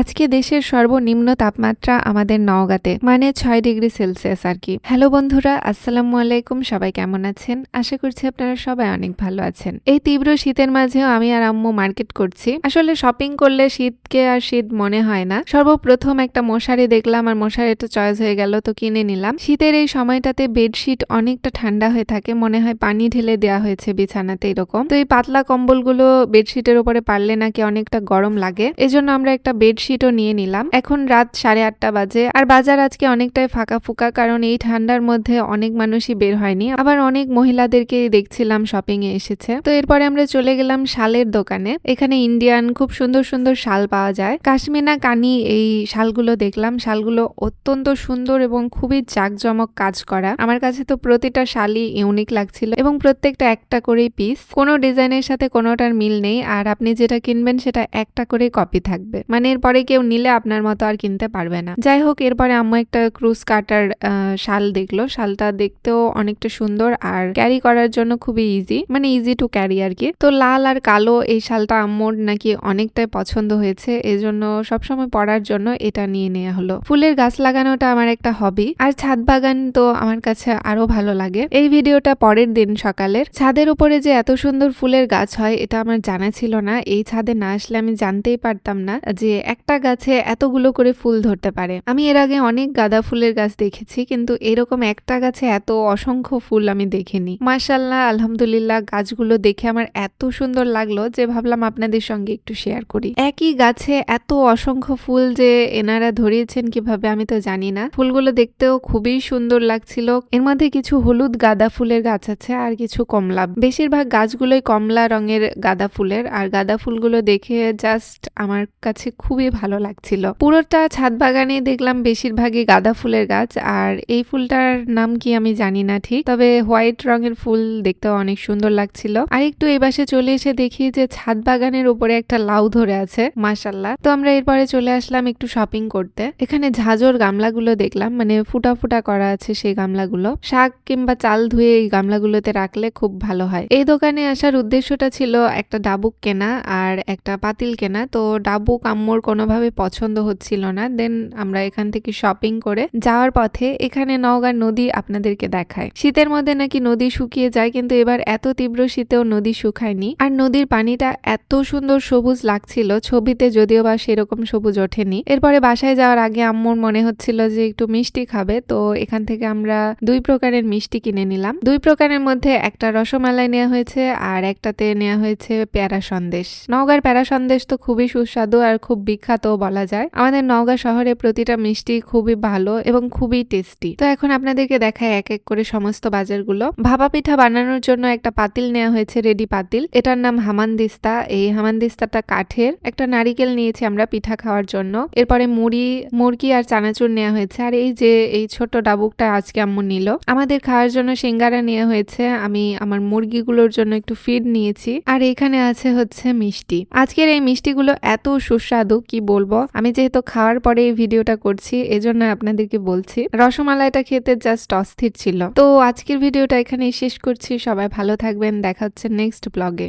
আজকে দেশের সর্বনিম্ন তাপমাত্রা আমাদের নওগাঁতে মানে ছয় ডিগ্রি সেলসিয়াস আর কি। হ্যালো বন্ধুরা, আসসালামু আলাইকুম, সবাই কেমন আছেন? আশা করছি আপনারা সবাই অনেক ভালো আছেন। এই তীব্র শীতের মাঝেও আমি আর আম্মু মার্কেট করছি। আসলে শপিং করলে শীতকে আর শীত মনে হয় না। সর্বপ্রথম একটা মশারি দেখলাম আর মশারিটা চয়েস হয়ে গেল, তো কিনে নিলাম। শীতের এই সময়টাতে বেডশিট অনেকটা ঠান্ডা হয়ে থাকে, মনে হয় পানি ঢেলে দেওয়া হয়েছে বিছানাতে এরকম। তো এই পাতলা কম্বলগুলো বেডশিটের উপরে পারলে নাকি অনেকটা গরম লাগে। এজন্য আমরা একটা বেডশিটও নিয়ে নিলাম। এখন রাত সাড়ে আটটা বাজে। আর বাজার আজকে অনেকটাই ফাঁকা ফুকা, কারণ এই ঠান্ডার মধ্যে অনেক মানুষই বের হয়নি। আবার অনেক মহিলাদেরকে দেখছিলাম শপিং এ এসেছে। তো এরপরে আমরা চলে গেলাম শালের দোকানে। এখানে ইন্ডিয়ান খুব সুন্দর সুন্দর শাল পাওয়া যায়। কাশ্মীনা কানি এই শালগুলো দেখলাম। শালগুলো অত্যন্ত সুন্দর এবং খুবই জাঁকজমক কাজ করা। আমার কাছে তো প্রতিটা শালই ইউনিক লাগছিল এবং প্রত্যেকটা একটা করেই পিস কোনো ডিজাইনের সাথে কোনোটার মিল নেই। আর আপনি যেটা কিনবেন সেটা একটা করে কপি থাকবে। মানে এরপরে কেউ নিলে আপনার মতো আর কিনতে পারবে না। যাই হোক, এরপরে আম্মু একটা ক্রুজ কাটার শাল দেখল। শালটা দেখতেও অনেকটা সুন্দর আর ক্যারি করার জন্য খুবই ইজি মানে ইজি টু ক্যারি আর কি। তো লাল আর কালো এই শালটা আম্মুর নাকি অনেকটাই পছন্দ হয়েছে, এজন্য সবসময় পরার জন্য এটা নিয়ে নেওয়া হলো। ফুলের গাছ লাগানোটা আমার একটা হবি আর ছাদ বাগান তো আমার কাছে আরও ভালো লাগে। এই ভিডিওটা পরের দিন সকালের। ছাদের উপরে যে এত সুন্দর ফুলের গাছ হয়, এটা আমার জানা ছিল না। এই ছাদে না আসলে আমি জানতেই পারতাম না যে একটা গাছে এতগুলো করে ফুল ধরতে পারে। আমি এর আগে অনেক গাঁদা ফুলের গাছ দেখেছি, কিন্তু এরকম একটা গাছে এত অসংখ্য ফুল আমি দেখিনি। মার্শাল্লাহ আলহামদুলিল্লাহ, গাছগুলো দেখে আমার এত সুন্দর লাগল যে ভাবলাম আপনাদের সঙ্গে একটু শেয়ার করি। একই গাছে এত অসংখ্য ফুল যে এনারা ধরিয়েছেন কীভাবে আমি তো জানি না। ফুলগুলো দেখতেও খুবই সুন্দর লাগছিল। এর মধ্যে কিছু হলুদ গাঁদা ফুলের গাছ আছে আর কিছু কমলা। বেশিরভাগ গাছগুলোই কমলা রঙের গাঁদা ফুলের, আর গাঁদা ফুলগুলো দেখে জাস্ট আমার কাছে খুবই ভালো লাগছিল। পুরোটা ছাদ বাগানে দেখলাম বেশিরভাগই গাঁদা ফুলের গাছ, আর এই ফুলটার নাম কি আমি জানি না ঠিক, তবে হোয়াইট রঙের ফুল দেখতে অনেক সুন্দর লাগছিল। আর একটু এই পাশে চলে এসে দেখি যে ছাদ বাগানের উপরে একটা লাউ ধরে আছে মাসাল্লাহ তো আমরা এরপরে চলে আসলাম একটু শপিং করতে। এখানে ঝাঁঝর গামলাগুলো দেখলাম মানে ফুটা ফুটা করা আছে সেই গামলাগুলো। শাক কিংবা চাল ধুয়ে এই গামলাগুলোতে রাখলে খুব ভালো হয়। এই দোকানে আসার উদ্দেশ্যটা ছিল একটা ডাবুক কেনা আর একটা পাতিল কেনা। তো ডাবুক আম্মুর কোনোভাবে পছন্দ হচ্ছিল না দেন আমরা এখান থেকে শপিং করে যাওয়ার পথে এখানে নওগাঁ নদী আপনাদেরকে দেখায়। শীতের মধ্যে নাকি নদী শুকিয়ে যায়, কিন্তু এবার এত তীব্র শীতেও নদী শুকায়নি। আর নদীর পানিটা এত সুন্দর সবুজ লাগছিল, ছবিতে যদিও বা সেরকম সবুজ ওঠেনি। এরপরে বাসায় যাওয়ার আগে আম্মুর মনে হচ্ছিল যে একটু মিষ্টি খাবে, তো এখান থেকে আমরা দুই প্রকারের মিষ্টি কিনে নিলাম। দুই প্রকারের মধ্যে একটা রসমালাই নেওয়া হয়েছে, আর একটাতে নেওয়া হয়েছে প্যারা সন্দেশ। নওগাঁর প্যারা সন্দেশ তো খুবই সুস্বাদু আর খুব বিখ্যাত বলা যায়। আমাদের নওগাঁ শহরে প্রতিটা মিষ্টি খুবই ভালো এবং খুবই টেস্টি তো এখন আপনাদেরকে দেখায় এক এক করে সমস্ত বাজারগুলো। ভাপা পিঠা বানানোর জন্য একটা পাতিল নেওয়া হয়েছে, রেডি পাতিল। এটার নাম হামানদিস্তা। এই হামানদিস্তাটা কাঠের। একটা নারিকেল নিয়েছি আমরা পিঠা খাওয়ার জন্য। এরপরে মুড়ি, মুরগি আর চানাচুর নেওয়া হয়েছে। আর এই যে, এই ছোট ডাবুকটা আজকে আম্মু নিল। আমাদের খাওয়ার জন্য সিঙ্গারা নেওয়া হয়েছে। আমি আমার মুরগিগুলোর জন্য একটু ফিড নিয়েছি। আর এখানে আছে হচ্ছে মিষ্টি। আজকের এই মিষ্টিগুলো এত সুস্বাদু, কি বলব? আমি যেহেতু খাওয়ার পরে এই ভিডিওটা করছি এজন্য আপনাদেরকে বলছি। রসমালাইটা খেতে জাস্ট অস্থির ছিল। তো আজকের ভিডিওটা এখানেই শেষ করছি। সবাই ভালো থাকবেন। দেখা হচ্ছে নেক্সট ব্লগে